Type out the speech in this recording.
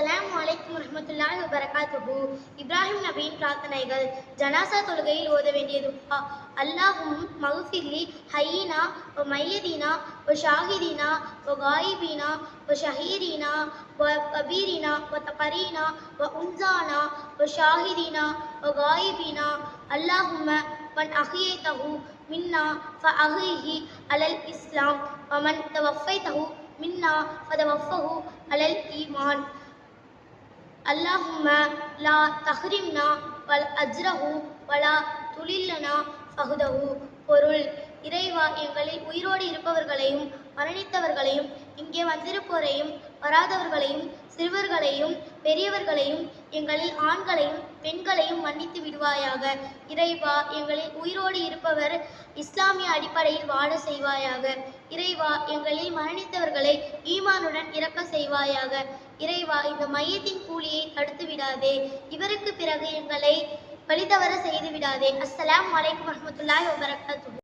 அஸ்ஸலாமு வலைக்கும் ரஹமத்துல்லாஹி வபரகாத்துஹு. இப்ராஹிம் நபியின் பிரார்த்தனைகள். ஜனாசா தொழுகையில் ஓத வேண்டிய துஆ. அல்லாஹும் மகுஃபிர்லி ஹையினா ஒ மையதீனா ஒ ஷாஹிதீனா ஒ காயிபீனா ஒ ஷஹீரீனா ஒ கபீரினா ஒ தபரீனா ஒ உன்சானா ஒ ஷாஹிதீனா ஒ காயிபீனா. அல்லாஹும்ம மன் அஹியைதஹு மின்னா ஃப அஹிஹி அலல் இஸ்லாம். ஒ மன் தவஃபைதஹு மின்னா ஃபதவஃபஹு அலல் ஈமான். அல்லாஹும லா தஹ்ரிம்னா வல் அஜ்ரஹு வலா துளில்லனா பகுதஹு பொருள் இறைவா எங்களில் உயிரோடு இருப்பவர்களையும் மரணித்தவர்களையும் இங்கே வந்திருப்போரையும் வராதவர்களையும் சிறுவர்களையும் பெரியவர்களையும் எங்களில் ஆண்களையும் பெண்களையும் மன்னித்து விடுவாயாக. இறைவா எங்களில் உயிரோடு இருப்பவர் இஸ்லாமிய அடிப்படையில் வாழ செய்வாயாக. இறைவா எங்களில் மரணித்தவர்களை ஈமானுடன் இறக்க செய்வாயாக. இறைவா இந்த மையத்தின் கூலியை தடுத்து விடாதே. இவருக்கு பிறகு எங்களை வழிதவற செய்து விடாதே. அஸ்ஸலாமு வலைக்கம் வரமத்துல்லாய் வபரகாத்துஹு.